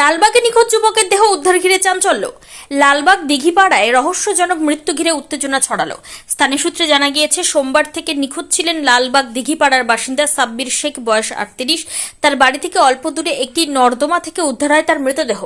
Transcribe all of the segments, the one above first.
লালবাগে নিখোঁজ যুবকের দেহ উদ্ধার ঘিরে চাঞ্চল্য। লালবাগ দিঘিপাড়ায় রহস্যজনক মৃত্যু ঘিরে উত্তেজনা ছড়ালো। স্থানীয় সূত্রে জানা গিয়েছে, সোমবার থেকে নিখোঁজ ছিলেন লালবাগ দিঘিপাড়ার বাসিন্দা সাব্বির শেখ, বয়স আটত্রিশ। তার বাড়ি থেকে অল্প দূরে একটি নর্দমা থেকে উদ্ধার হয় তার মৃতদেহ।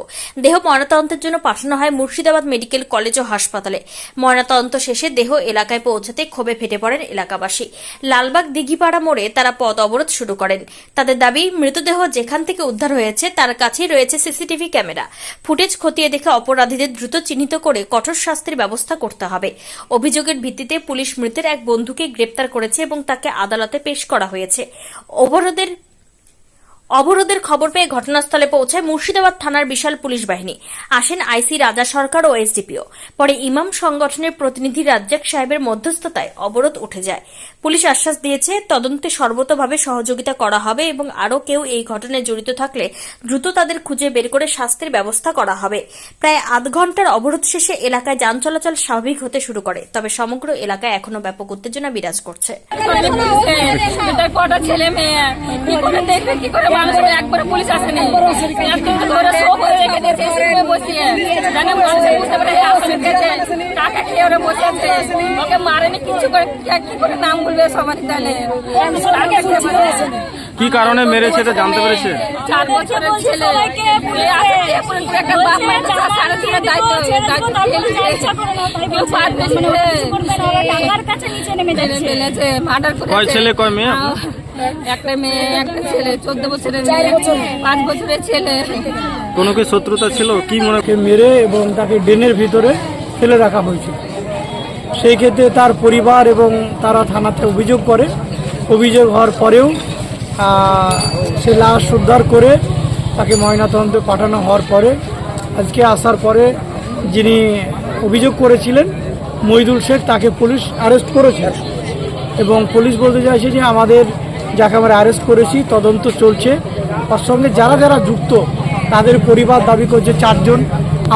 দেহ ময়নাতদন্তের জন্য পাঠানো হয় মুর্শিদাবাদ মেডিকেল কলেজ ও হাসপাতালে। ময়নাতদন্ত শেষে দেহ এলাকায় পৌঁছাতে ক্ষোভে ফেটে পড়েন এলাকাবাসী। লালবাগ দিঘিপাড়া মোড়ে তারা পথ অবরোধ শুরু করেন। তাদের দাবি, মৃতদেহ যেখান থেকে উদ্ধার হয়েছে, তার কাছেই রয়েছে সিসিটিভি ক্যামেরা। ফুটেজ খতিয়ে দেখে অপরাধীদের দ্রুত চিহ্নিত করে কঠোর শাস্তির ব্যবস্থা করতে হবে। অভিযোগের ভিত্তিতে পুলিশ মৃতের এক বন্ধুকে গ্রেপ্তার করেছে এবং তাকে আদালতে পেশ করা হয়েছে। অবরোধের অবরোধের খবর পেয়ে ঘটনাস্থলে পৌঁছায় মুর্শিদাবাদ থানার বিশাল পুলিশ বাহিনী। আসেন আইসি রাজা সরকার ও এসডিপিও। পরে ইমাম সংগঠনের প্রতিনিধি রাজ্জাক সাহেবের মধ্যস্থতায় অবরোধ উঠে যায়। পুলিশ আশ্বাস দিয়েছে, তদন্তে সর্বতভাবে সহযোগিতা করা হবে এবং আরও কেউ এই ঘটনায় জড়িত থাকলে দ্রুত তাদের খুঁজে বের করে শাস্তির ব্যবস্থা করা হবে। প্রায় আধ ঘণ্টার অবরোধ শেষে এলাকায় যান চলাচল স্বাভাবিক হতে শুরু করে, তবে সমগ্র এলাকায় এখনও ব্যাপক উত্তেজনা বিরাজ করছে। ছেলে করে মানুষ একবার পুলিশ আসেনি। এতদিন ধরে সব রেখে দিয়েছে এসে বসিয়ে জানে মানুষ বুঝতে পারে আসলে গেছে। টাকা খেয়ে ওরা বসে আছে? ওকে মারেনি কিছু করে কি- করে নাম বলবে সবার তাহলে? কি কারণে মেরেছে এটা জানতে পেরেছে? চার বছরের ছেলে। একটা বাপ মায়ের সারা ছেলে দায়িত্ব দায়িত্ব কেউ পারবে করেছে কয় ছেলে কয় মেয়ে? একটা মেয়ে একটা ছেলে চোদ্দ বছরের মেয়ে পাঁচ বছরের ছেলে। কোনো কি শত্রুতা ছিল? কি মনে মেরে এবং তাকে ড্রেনের ভিতরে ফেলে রাখা হয়েছিল। সেই ক্ষেত্রে তার পরিবার এবং তারা থানাতে অভিযোগ করে। অভিযোগ হওয়ার পরেও সে লাশ উদ্ধার করে তাকে ময়নাতদন্তে পাঠানো হওয়ার পরে আজকে আসার পরে যিনি অভিযোগ করেছিলেন মহিদুল শেখ তাকে পুলিশ অ্যারেস্ট করেছে। এবং পুলিশ বলতে চাইছে যে আমাদের যাকে আমরা অ্যারেস্ট করেছি, তদন্ত চলছে। তার সঙ্গে যারা যারা যুক্ত, তাদের পরিবার দাবি করছে চারজন।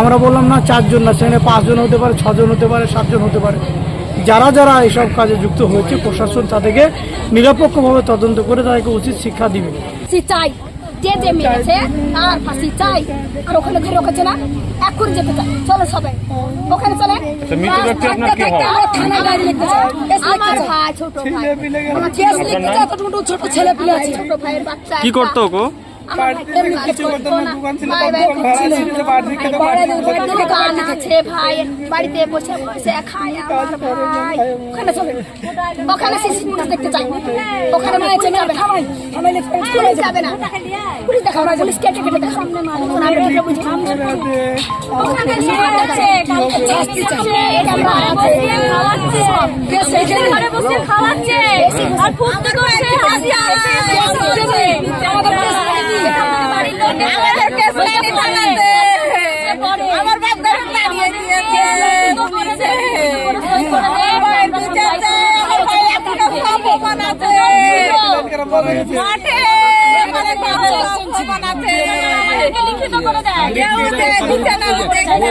আমরা বললাম, না, চারজন না, সেখানে পাঁচজন হতে পারে, ছজন হতে পারে, সাতজন হতে পারে। যারা যারা এসব কাজে যুক্ত হয়েছে, প্রশাসন তাদেরকে নিরপেক্ষভাবে তদন্ত করে তাদেরকে উচিত শিক্ষা দিবে। আর ওখানে ঘিরে রেখেছে না, এখন যেতে চাই। চলো সবাই, ওখানে চলে। গাড়ি লিখতে চাই আমার ভাই ছোট ভাই। কেস লিখতে চাই ছোট ছোট ছোট ছেলে পিলে আছে। ছোট ভাইয়ের বাচ্চা কি করতো গো? কিছু বাড়িতে বসে বসে খায় আমার ভাই। ওখানে চলে ওখানে দেখতে চাই ওখানে যাবে না। খাওয়াচ্ছে আর ফুটতে আমাদের কেস লাইনে থানাতে আমার বাপ ধরে দাঁড়িয়ে দিয়েছে আমার বিচার চাই আমার ভাই এখনও অপমান আছে মাঠে আমাদের অপমান আছে